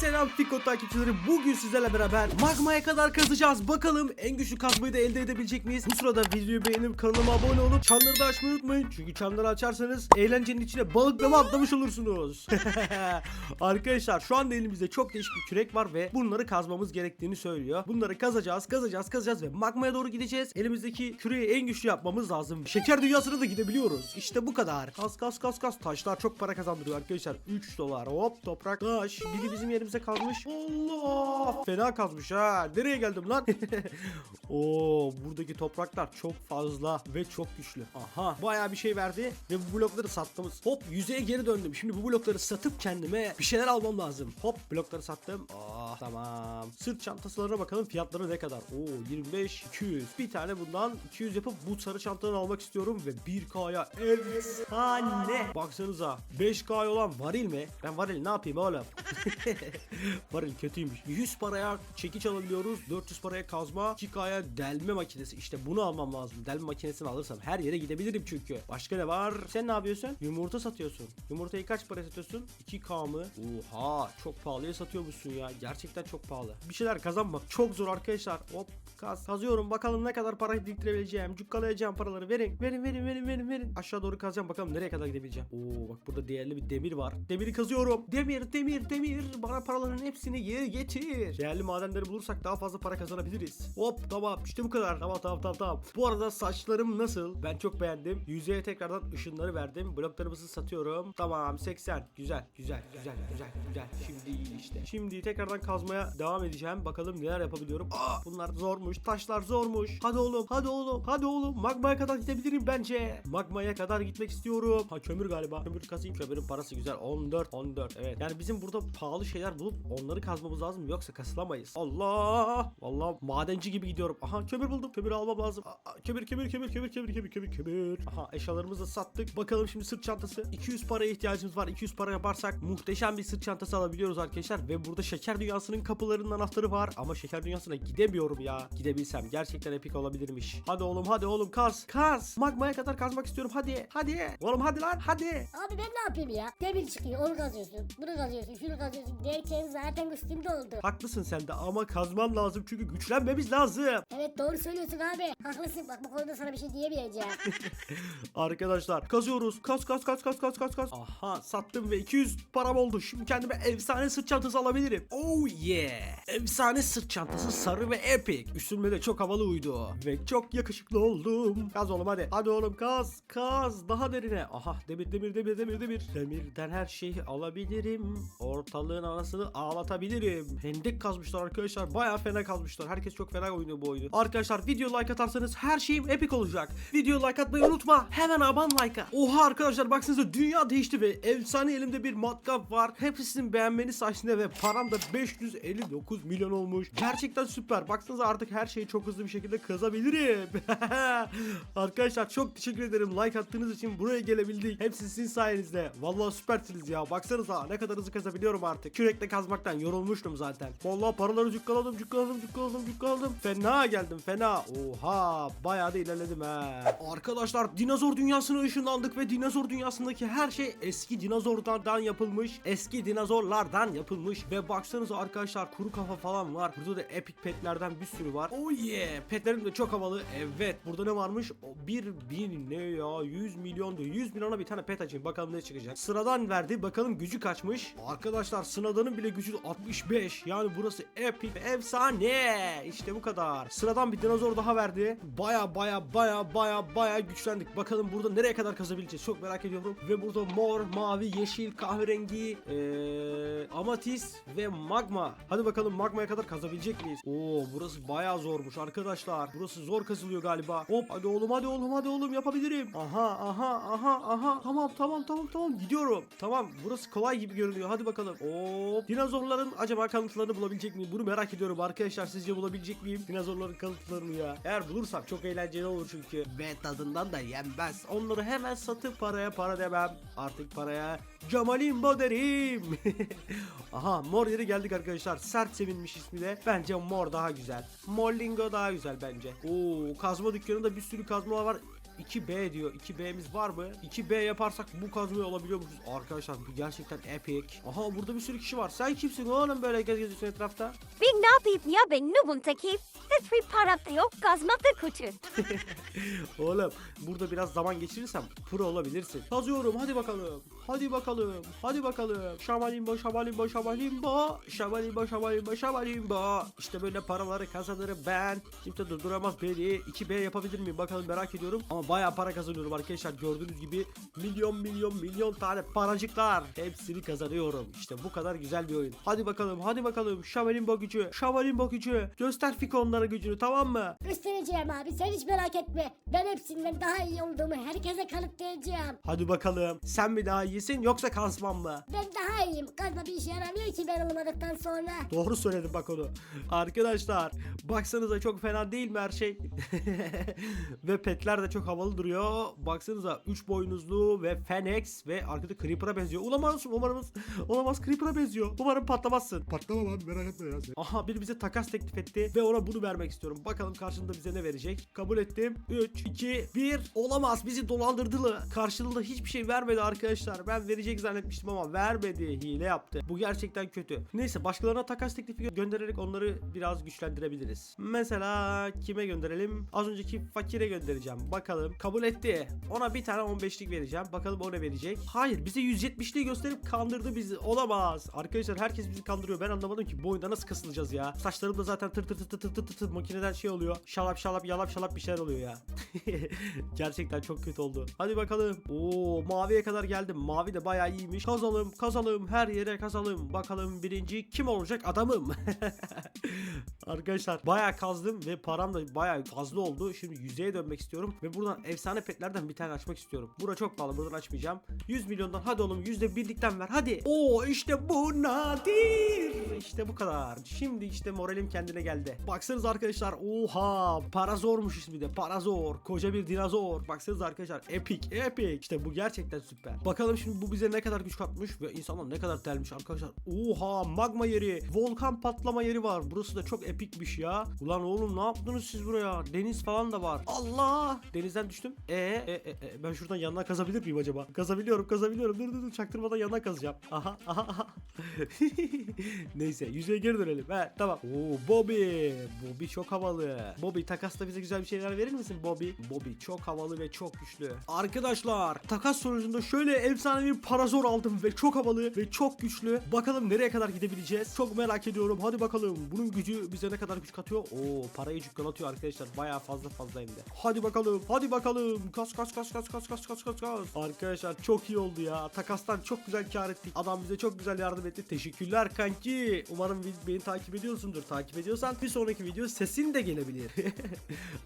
Selam Fiko takipçileri. Bugün sizlerle beraber magmaya kadar kazacağız. Bakalım en güçlü kazmayı da elde edebilecek miyiz? Bu sırada videoyu beğenip kanalıma abone olup çanları da açmayı unutmayın. Çünkü çanları açarsanız eğlencenin içine balıklama atlamış olursunuz. Arkadaşlar şu anda elimizde çok değişik bir kürek var ve bunları kazmamız gerektiğini söylüyor. Bunları kazacağız, kazacağız, kazacağız ve magmaya doğru gideceğiz. Elimizdeki küreği en güçlü yapmamız lazım. Şeker dünyasına da gidebiliyoruz. İşte bu kadar. Kas kas kas kas. Taşlar çok para kazandırıyor arkadaşlar. 3 dolar. Hop toprak taş. Biri bizim yerimize kazmış. Allah. Fena kazmış ha. Nereye geldim lan? Oo buradaki topraklar çok fazla ve çok güçlü. Aha bayağı bir şey verdi ve bu blokları sattığımız. Hop yüzeye geri döndüm. Şimdi bu blokları satıp kendime bir şeyler almam lazım. Hop blokları sattım. Ah tamam. Sırt çantasılarına bakalım fiyatları ne kadar. Oo 25 200. Bir tane bundan 200 yapıp bu sarı çantadan almak istiyorum ve 1K'ya efsane. Baksanıza 5K olan varil mi? Ben varil ne yapayım oğlum? varil kötüymüş. 100 paraya çekiç alabiliyoruz. 400 paraya kazma. 2K'ya delme makinesi. İşte bunu almam lazım. Delme makinesini alırsam her yere gidebilirim çünkü. Başka ne var? Sen ne yapıyorsun? Yumurta satıyorsun. Yumurtayı kaç para satıyorsun? 2K mı? Oha çok pahalıya satıyormuşsun ya. Gerçekten çok pahalı. Bir şeyler kazanmak çok zor arkadaşlar. Hop kaz. Kazıyorum bakalım ne kadar para biriktirebileceğim. Cukkalayacağım paraları verin. Verin verin verin verin verin. Aşağı doğru kazacağım bakalım nereye kadar gidebileceğim. Oo bak burada değerli bir demir var. Demiri kazıyorum. Demir demir demir. Bana paraların hepsini geri getir. Değerli madenleri bulursak daha fazla para kazanabiliriz. Hop tamam işte bu kadar. Tamam tamam tamam tamam. Bu arada saçlarım nasıl? Ben çok beğendim. Yüzeye tekrardan ışınları verdim. Bloklarımızı satıyorum. Tamam 80. Güzel güzel güzel güzel güzel. Şimdi iyi işte. Şimdi tekrardan kazmaya devam edeceğim. Bakalım neler yapabiliyorum. Aa bunlar zormuş. Taşlar zormuş. Hadi oğlum hadi oğlum hadi oğlum. Magmaya kadar gidebilirim bence. Magmaya kadar gitmek istiyorum. Ha kömür galiba. Kömür kazayım. Kömürün parası güzel. 14 14 evet. Yani bizim burada pahalı şeyler bulup onları kazmamız lazım. Yoksa kasılamayız. Allah. Vallahi madenci gibi gidiyorum. Aha kömür buldum. Kömür almam lazım. Aa, kömür kömür kömür kömür kömür kömür kömür kömür. Aha eşyalarımızı da sattık. Bakalım şimdi sırt çantası. 200 paraya ihtiyacımız var. 200 para yaparsak muhteşem bir sırt çantası alabiliyoruz arkadaşlar. Ve burada şeker dünyasının kapılarının anahtarı var. Ama şeker dünyasına gidemiyorum ya. Gidebilsem gerçekten epik olabilirmiş. Hadi oğlum hadi oğlum kaz. Kaz. Magmaya kadar kazmak istiyorum. Hadi. Hadi. Oğlum hadi lan hadi. Abi ben ne yapayım ya? Demir çıkıyor onu kazıyorsun. Bunu kazıyorsun şunu kazıyorsun derken zaten üstümde oldu. Haklısın sen de ama kazman lazım çünkü güçlenmemiz lazım. Evet doğru söylüyorsun abi. Haklısın bak bu konuda sana bir şey diyemeyeceğim. Arkadaşlar kazıyoruz. Kaz kaz kaz kaz kaz kaz kaz. Aha sattım ve 200 param oldu. Şimdi kendime efsane sırt çantası alabilirim. Oh yeah. Efsane sırt çantası sarı ve epic. Üstüme de çok havalı uydu. Ve çok yakışıklı oldum. Kaz oğlum hadi. Hadi oğlum kaz kaz. Daha derine. Aha demir demir demir demir demir. Demirden her şeyi alabilirim. Ortalığın anasını ağlatabilirim. Hendek kazmışlar arkadaşlar. Baya fena kazmışlar. Herkes çok fena oynuyor bu oyunu. Arkadaşlar video like atarsanız her şeyim epic olacak. Video like atmayı unutma. Hemen aban like'a. Oha arkadaşlar baksanıza dünya değişti ve efsane elimde bir matkap var. Hepsinin beğenmeni sayesinde ve param da 559 milyon olmuş. Gerçekten süper. Baksanıza artık her şeyi çok hızlı bir şekilde kazabilirim. arkadaşlar çok teşekkür ederim like attığınız için buraya gelebildik. Hepsi sizin sayenizde. Vallahi süpersiniz ya. Baksanıza ne kadar hızlı kazabiliyorum artık. Kürekle kazmaktan yorulmuştum zaten. Vallahi paraları cukkaladım cukkaladım cukkaladım cukkaladım. Fena geldim fena. Oha bayağı da ilerledim ha. Arkadaşlar dinozor dünyasına ışınlandık ve dinozor dünyasındaki her şey eski dinozorlardan yapılmış. Eski dinozorlardan yapılmış. Ve baksanıza arkadaşlar kuru kafa falan var. Burada da epic petlerden bir sürü var. Oh yeah. Petlerim de çok havalı. Evet burada ne varmış? O bir bin ne ya? 100 milyon diyor. 100 milyona bir tane pet açayım. Bakalım ne çıkacak. Sıradan verdi. Bakalım gücü kaçmış. Arkadaşlar sıradanın bile gücü 65. Yani burası epic. Efsane. İşte bu kadar. Sıradan bir dinozor daha verdi. Baya baya baya baya baya güçlendik. Bakalım burada nereye kadar kazabileceğiz. Çok merak ediyorum. Ve burada mor, mavi, yeşil, kahverengi, ee, amatis ve magma. Hadi bakalım magmaya kadar kazabilecek miyiz? Oo burası baya zormuş arkadaşlar. Burası zor kazılıyor galiba. Hop hadi oğlum hadi oğlum hadi oğlum yapabilirim. Aha aha aha aha. Tamam tamam tamam tamam gidiyorum. Tamam burası kolay gibi görünüyor. Hadi bakalım. Hop. Dinozorların acaba kalıntılarını bulabilecek miyim? Bunu merak ediyorum arkadaşlar. Sizce bulabilecek miyim? Dinozorların kalıntılarını ya. Eğer bulursam çok eğlenceli olur çünkü. Ve tadından da yenmez. Onları hemen satıp paraya para demem. Artık paraya Camalimbo derim. Aha mor yere geldik arkadaşlar. Sert sevinmiş ismi de. Bence mor daha güzel. Mollingo daha güzel bence. Oo kazma dükkanında bir sürü kazma var. 2B diyor. 2B'miz var mı? 2B yaparsak bu kazmayı alabiliyormuşuz. Arkadaşlar bu gerçekten epic. Aha burada bir sürü kişi var. Sen kimsin oğlum böyle gez geziyorsun etrafta? Ben ne yapayım ya ben nubum takip. Hiçbir param da yok kazmak da kötü. Oğlum burada biraz zaman geçirirsem pro olabilirsin. Kazıyorum hadi bakalım. Hadi bakalım. Hadi bakalım. Şamalimbo şamalimbo şamalimbo. Şamalimbo şamalimbo şamalimbo. İşte böyle paraları kazanırım ben. Kimse durduramaz beni. 2B yapabilir miyim bakalım merak ediyorum. Ama bayağı para kazanıyorum arkadaşlar. Gördüğünüz gibi milyon milyon milyon tane paracıklar. Hepsini kazanıyorum. İşte bu kadar güzel bir oyun. Hadi bakalım hadi bakalım. Şamalimbo gücü. Şamalimbo gücü. Göster Fiko onlara gücünü tamam mı? Göstereceğim abi sen hiç merak etme. Ben hepsinden daha iyi olduğumu herkese kanıtlayacağım. Hadi bakalım. Sen mi daha iyisin yoksa Kazman mı? Ben daha iyiyim. Kazma bir işe yaramıyor ki ben olmadıktan sonra. Doğru söyledim bak onu. Arkadaşlar baksanıza çok fena değil mi her şey? ve petler de çok havalı duruyor. Baksanıza 3 boynuzlu ve Fenex ve arkada Creeper'a benziyor. Olamaz umarım olamaz Creeper'a benziyor. Umarım patlamazsın. Patlamam abi merak etme ya sen. Aha biri bize takas teklif etti ve ona bunu vermek istiyorum. Bakalım karşılığında bize ne verecek? Kabul ettim. 3, 2, 1. Olamaz bizi dolandırdı. Karşılığında hiçbir şey vermedi arkadaşlar. Ben verecek zannetmiştim ama vermedi. Hile yaptı. Bu gerçekten kötü. Neyse başkalarına takas teklifi gö- göndererek onları biraz güçlendirebiliriz. Mesela kime gönderelim? Az önceki fakire göndereceğim. Bakalım. Kabul etti. Ona bir tane 15'lik vereceğim. Bakalım o ne verecek? Hayır bize 170'liği gösterip kandırdı bizi. Olamaz. Arkadaşlar herkes bizi kandırıyor. Ben anlamadım ki bu oyunda nasıl kasılacağız ya. Saçlarım da zaten tır tır tır tır tır tır tır makineden şey oluyor. Şalap şalap yalap şalap bir şeyler oluyor ya. Gerçekten çok kötü oldu. Hadi bakalım. Oo maviye kadar geldim. Mavi de bayağı iyiymiş. Kazalım kazalım her yere kazalım. Bakalım birinci kim olacak adamım. Arkadaşlar bayağı kazdım ve param da bayağı fazla oldu. Şimdi yüzeye dönmek istiyorum ve buradan efsane petlerden bir tane açmak istiyorum. Bura çok pahalı buradan açmayacağım. 100 milyondan hadi oğlum yüzde birlikten ver hadi. Oo işte bu nadir. İşte bu kadar. Şimdi işte moralim kendine geldi. Baksanız arkadaşlar oha para zormuş ismi de para zor. Koca bir dinozor. Baksanız arkadaşlar epic epic. İşte bu gerçekten süper. Bakalım şimdi bu bize ne kadar güç katmış ve insanlar ne kadar delmiş arkadaşlar. Oha magma yeri. Volkan patlama yeri var. Burası da çok epikmiş ya. Ulan oğlum ne yaptınız siz buraya? Deniz falan da var. Allah! Denizden düştüm. E, e, e, e, ben şuradan yanına kazabilir miyim acaba? Kazabiliyorum, kazabiliyorum. Dur dur dur çaktırmadan yanına kazacağım. Aha aha aha. Neyse yüzeye geri dönelim. He tamam. Oo Bobby. Bobby çok havalı. Bobby takasta bize güzel bir şeyler verir misin Bobby? Bobby çok havalı ve çok güçlü. Arkadaşlar takas sonucunda şöyle efsane bir parazor aldım ve çok havalı ve çok güçlü. Bakalım nereye kadar gidebileceğiz? Çok merak ediyorum. Hadi bakalım. Bunun gücü bize ne kadar güç katıyor? Oo parayı cukkalatıyor arkadaşlar. Bayağı fazla fazla hem. Hadi bakalım. Hadi bakalım. Kas kas kas kas kas kas kas kas kas. Arkadaşlar çok iyi oldu ya. Takastan çok güzel kar ettik. Adam bize çok güzel yardım etti. Teşekkürler kanki. Umarım beni takip ediyorsundur. Takip ediyorsan bir sonraki video sesin de gelebilir.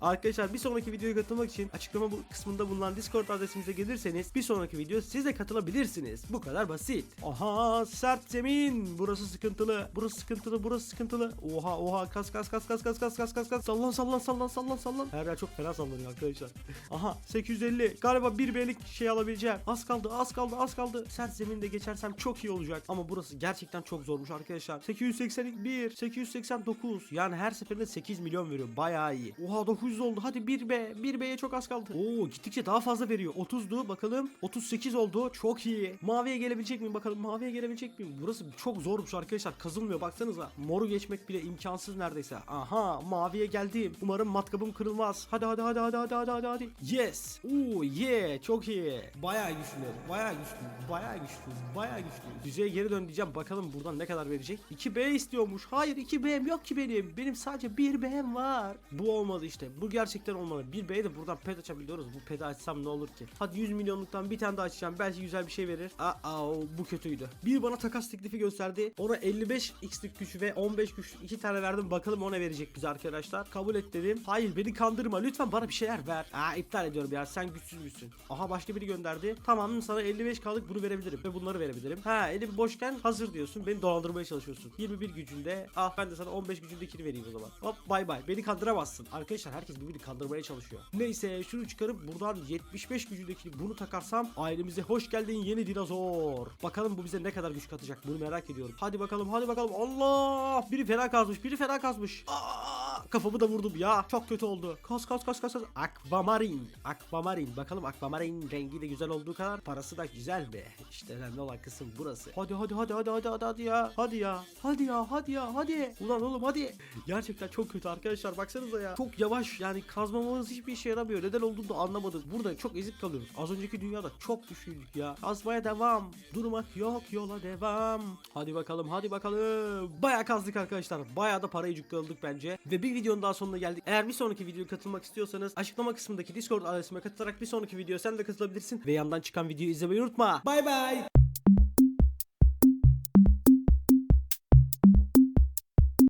Arkadaşlar bir sonraki videoya katılmak için açıklama bu kısmında bulunan Discord adresimize gelirseniz bir sonraki video siz de katılabilirsiniz. Bu kadar basit. Aha sert zemin. Burası sıkıntılı. Burası sıkıntılı. Burası sıkıntılı. Oha oha kas kas kas kas kas kas kas kas kas. Sallan sallan sallan sallan sallan. Her yer çok fena sallanıyor arkadaşlar. Aha 850. Galiba bir B'lik şey alabileceğim. Az kaldı az kaldı az kaldı. Sert zeminde geçersem çok iyi olacak. Ama burası gerçekten çok zormuş arkadaşlar. 881, 889. Yani her seferinde 8 milyon veriyor. Bayağı iyi. Oha 900 oldu. Hadi 1B. 1B'ye çok az kaldı. Oo gittikçe daha fazla veriyor. 30'du bakalım. 38 oldu. Çok iyi. Maviye gelebilecek miyim bakalım. Maviye gelebilecek miyim? Burası çok zormuş arkadaşlar. Kazılmıyor baksanıza. Moru geçmek bile imkansız neredeyse. Aha maviye geldim. Umarım matkabım kırılmaz. Hadi hadi hadi hadi hadi hadi hadi hadi. Yes. Oo yeah çok iyi. Bayağı güçlü. Bayağı güçlü. Bayağı güçlü. Bayağı güçlü. Düzeye geri dön diyeceğim. Bakalım buradan ne kadar verecek. 2B istiyormuş. Hayır 2B'm yok ki benim. Benim sadece 1B'm var. Bu olmadı işte. Bu gerçekten olmadı. 1B'ye de buradan pet açabiliyoruz. Bu peti açsam ne olur ki? Hadi 100 milyonluktan bir tane daha açacağım. Belki güzel bir şey verir. Aa bu kötüydü. Bir bana takas teklifi gösterdi. Ona 55 x'lik güç ve 15 güç iki tane verdim. Bakalım o ne verecek bize arkadaşlar. Kabul et dedim. Hayır beni kandırma. Lütfen bana bir şeyler ver. Aa iptal ediyorum ya. Sen güçsüz müsün? Aha başka biri gönderdi. Tamam sana 55 kalık bunu verebilirim. Ve bunları verebilirim. Ha elim boşken hazır diyorsun. Beni dolandırmaya çalışıyorsun. 21 gücünde. Ah ben de sana 15 gücündekini vereyim o zaman. Hop bay bay. Beni kandıramazsın. Arkadaşlar herkes birbirini kandırmaya çalışıyor. Neyse şunu çıkarıp buradan 75 gücündekini bunu takarsam ailemize hoş geldin yeni dinozor. Bakalım bu bize ne kadar güç katacak bunu merak ediyorum. Hadi bakalım hadi bakalım. Allah! Biri fena kazmış biri fena kazmış. Aa! Kafamı da vurdum ya. Çok kötü oldu. Kas kas kas kas. kas. Akvamarin. Akvamarin. Bakalım akvamarin rengi de güzel olduğu kadar parası da güzel mi? İşte önemli olan kısım burası. Hadi hadi hadi hadi hadi hadi hadi ya. Hadi ya. Hadi ya hadi ya hadi. Ulan oğlum hadi. Gerçekten çok kötü arkadaşlar baksanıza ya. Çok yavaş yani kazmamamız hiçbir işe yaramıyor. Neden olduğunu da anlamadım. Burada çok ezip kalıyoruz. Az önceki dünyada çok güçlüydük ya. Kazmaya devam. Durmak yok yola devam. Hadi bakalım hadi bakalım. Baya kazdık arkadaşlar. Baya da parayı cukkaldık bence. Ve bir videonun daha sonuna geldik. Eğer bir sonraki videoya katılmak istiyorsanız açıklama kısmındaki Discord adresime katılarak bir sonraki videoya sen de katılabilirsin. Ve yandan çıkan videoyu izlemeyi unutma. Bay bay.